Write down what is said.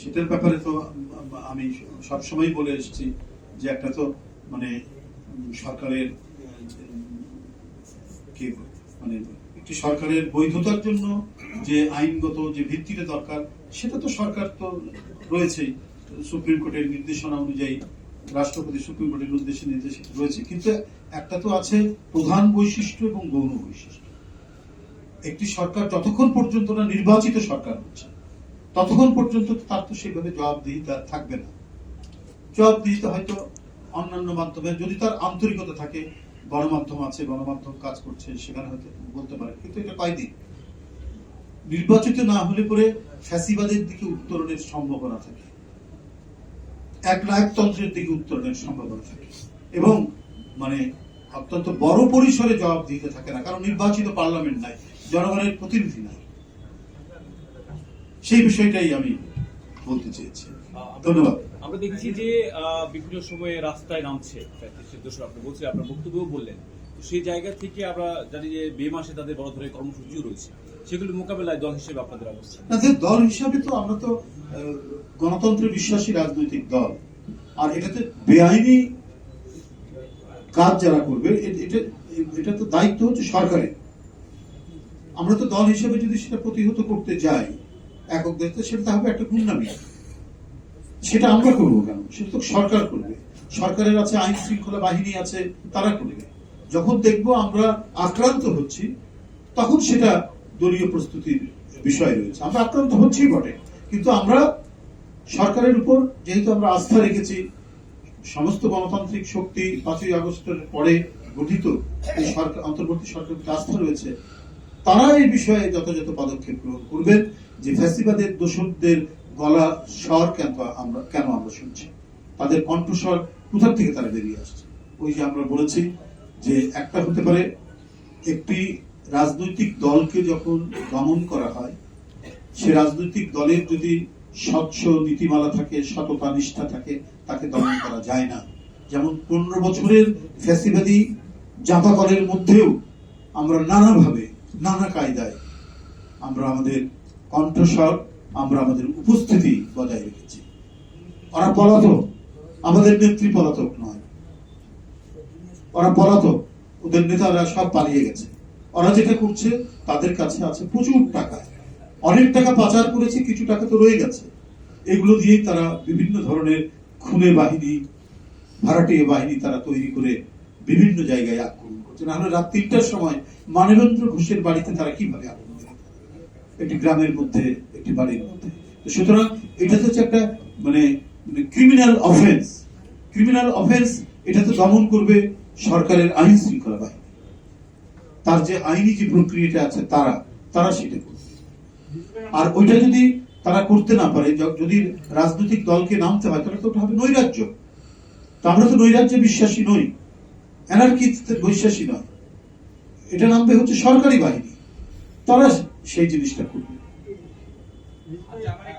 সেটার ব্যাপারে তো আমি সবসময় বলে এসেছি যে একটা তো মানে সরকারের, কি মানে একটি সরকারের বৈধতার জন্য যে আইনগত যে ভিত্তিটা দরকার, সেটা তো সরকার তো রয়েছেই সুপ্রিম কোর্টের নির্দেশনা অনুযায়ী, রাষ্ট্রপতি সুপ্রিম কোর্টের নির্দেশে নির্দেশ রয়েছে। কিন্তু একটা তো আছে প্রধান বৈশিষ্ট্য এবং গৌণ বৈশিষ্ট্য। একটি সরকার যতক্ষণ পর্যন্ত না নির্বাচিত সরকার হচ্ছে ততক্ষণ পর্যন্ত তার তো সেভাবে জবাবদিহিতা থাকবে না। জবাবদিহিতা হয়তো অন্যান্য মাধ্যমে, যদি তার আন্তরিকতা থাকে, গণমাধ্যম আছে, গণমাধ্যম কাজ করছে, সেখানে হয়তো বলতে পারে, কিন্তু এটা কয়দিন? নির্বাচিত না হলে পরে ফ্যাসিবাদের দিকে উত্তরণের সম্ভাবনা থাকে। এক নায়কতন্ত্রের দিকে উত্তরণের সম্ভাবনা থাকে। এবং মানে অত্যন্ত বড় পরিসরে জবাব দিতে থাকে না, কারণ নির্বাচিত পার্লামেন্ট নাই, জনগণের প্রতিনিধি নাই। সেই বিষয়টাই আমি বলতে চেয়েছি। ধন্যবাদ। আমরা দেখছি যে বিভিন্ন সময়ে রাস্তায় নামছে দোষর আপনি বলছেন আপনার বক্তব্যও বললেন। সেই জায়গা থেকে আমরা জানি যে মে মাসে তাদের বড় ধরনের কর্মসূচিও রয়েছে। সেগুলি মোকাবেলায় দল হিসেবে আপনাদের অবস্থান না, যে দল হিসাবে তো আমরা তো গণতন্ত্রে বিশ্বাসী রাজনৈতিক দল। আর এটাতে বেআইনি কাজ যারা করবে এটা এটা তো দায়িত্ব হচ্ছে সরকারের। আমরা তো দল হিসেবে যদি সেটা প্রতিহত করতে যাই একক দায়িত্ব, সেটা হবে একটা গুন্ডামি সেটা আমরা করব কেন? সেটা তো সরকার করবে। সরকারের আছে আইন শৃঙ্খলা বাহিনী আছে, তারা করবে। যখন দেখব আমরা আক্রান্ত হচ্ছি, তখন সেটা দলীয় প্রস্তুতির বিষয় রয়েছে। আমরা আক্রান্ত হচ্ছি বটে। কিন্তু আমরা সরকারের উপর যেহেতু আমরা আস্থা রেখেছি, সমস্ত গণতান্ত্রিক শক্তি পাঁচই আগস্টের পরে গঠিত অন্তর্বর্তী সরকারের আস্থা রয়েছে তারা এই বিষয়ে যথাযথ পদক্ষেপ গ্রহণ করবেন যে ফ্যাসিবাদের দোষকদের গলা স্বর কেন আমরা কেন আমরা শুনছি? তাদের কণ্ঠস্বর কোথার থেকে তারা বেরিয়ে আসছে? ওই যে আমরা বলেছি যে একটা হতে পারে একটি রাজনৈতিক দলকে যখন দমন করা হয়, সে রাজনৈতিক দলের যদি স্বচ্ছ নীতিমালা থাকে, সততা, নিষ্ঠা থাকে, তাকে দমন করা যায় না। যেমন পনেরো বছরের ফ্যাসিবাদী জাপাকলের মধ্যেও আমরা নানাভাবে নানা কায়দায় আমরা আমাদের কণ্ঠস্বর, আমরা আমাদের উপস্থিতি বজায় রেখেছি। ওরা পলাতক, আমাদের নেত্রী পলাতক নয়। ওরা পলাতক, ওদের নেতারা সব পালিয়ে গেছে। ওরা যেটা করছে, তাদের কাছে আছে প্রচুর টাকা। অনেক টাকা পাচার করেছে, কিছু টাকা তো রয়ে গেছে। এগুলো দিয়েই তারা বিভিন্ন ধরনের খুনে বাহিনী ভাড়াটিয়া বাহিনী তারা তৈরি করে বিভিন্ন জায়গায় আক্রমণ করছে না হলে রাত তিনটার সময় মানবেন্দ্র ঘোষের বাড়িতে তারা কীভাবে আক্রমণ করে? একটি গ্রামের মধ্যে, একটি বাড়ির মধ্যে। সুতরাং এটা তো হচ্ছে একটা মানে ক্রিমিনাল অফেন্স ক্রিমিনাল অফেন্স এটা তো দমন করবে সরকারের আইন শৃঙ্খলা বাহিনী। তার যে আইনি যে প্রক্রিয়াটা আছে তারা তারা সেটা করবে। আর ওইটা যদি তারা করতে না পারে যদি রাজনৈতিক দলকে নামতে হয়, তাহলে তো ওটা হবে নৈরাজ্য। তো আমরা তো নৈরাজ্যে বিশ্বাসী নই। অ্যানার্কিতে বিশ্বাসী নয়। এটা নামবে হচ্ছে সরকারি বাহিনী। তারা সেই জিনিসটা করবে। আচ্ছা